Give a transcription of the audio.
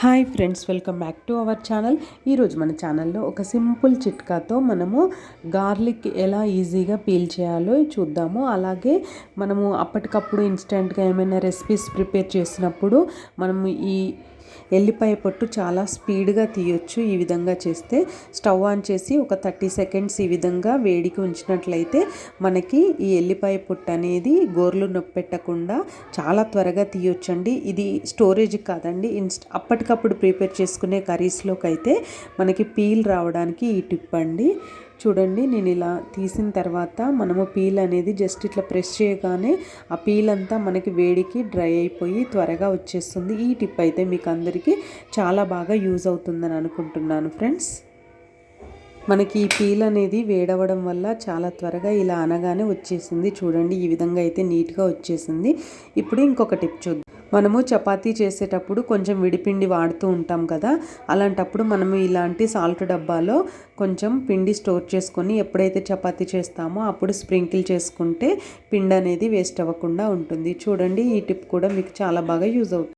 Hi friends welcome back to our channel. ఈరోజు మన ఛానల్లో ఒక సింపుల్ చిట్కాతో మనము గార్లిక్ ఎలా ఈజీగా పీల్ చేయాలో చూద్దాము. అలాగే మనము అప్పటికప్పుడు ఇన్స్టెంట్గా ఏమైనా రెసిపీస్ ప్రిపేర్ చేసినప్పుడు మనము ఈ ఎల్లిపాయ పొట్టు చాలా స్పీడ్గా తీయొచ్చు. ఈ విధంగా చేస్తే స్టవ్ ఆన్ చేసి ఒక థర్టీ సెకండ్స్ ఈ విధంగా వేడికి ఉంచినట్లయితే మనకి ఈ ఎల్లిపాయ పొట్టు అనేది గోర్లు నొప్పి పెట్టకుండా చాలా త్వరగా తీయొచ్చండి. ఇది స్టోరేజ్ కాదండి. ఇన్స్ట్ అప్పటికప్పుడు ప్రిపేర్ చేసుకునే కర్రీస్లోకి అయితే మనకి పీల్ రావడానికి ఈ టిప్ అండి. చూడండి నేను ఇలా తీసిన తర్వాత మనము పీల్ అనేది జస్ట్ ఇట్లా ప్రెస్ చేయగానే ఆ పీల్ అంతా మనకి వేడికి డ్రై అయిపోయి త్వరగా వచ్చేస్తుంది. ఈ టిప్ అయితే మీకు అందరికీ చాలా బాగా యూజ్ అవుతుందని అనుకుంటున్నాను ఫ్రెండ్స్ మనకి ఈ పీల్ అనేది వేడవడం వల్ల చాలా త్వరగా ఇలా అనగానే వచ్చేసింది. చూడండి ఈ విధంగా అయితే నీట్గా వచ్చేసింది. ఇప్పుడు ఇంకొక టిప్ చూద్దాం. మనము చపాతీ చేసేటప్పుడు కొంచెం విడిపిండి వాడుతూ ఉంటాం కదా. అలాంటప్పుడు మనము ఇలాంటి సాల్ట్ డబ్బాలో కొంచెం పిండి స్టోర్ చేసుకొని ఎప్పుడైతే చపాతీ చేస్తామో అప్పుడు స్ప్రింకిల్ చేసుకుంటే పిండి అనేది వేస్ట్ అవ్వకుండా ఉంటుంది. చూడండి ఈ టిప్ కూడా మీకు చాలా బాగా యూజ్ అవుతుంది.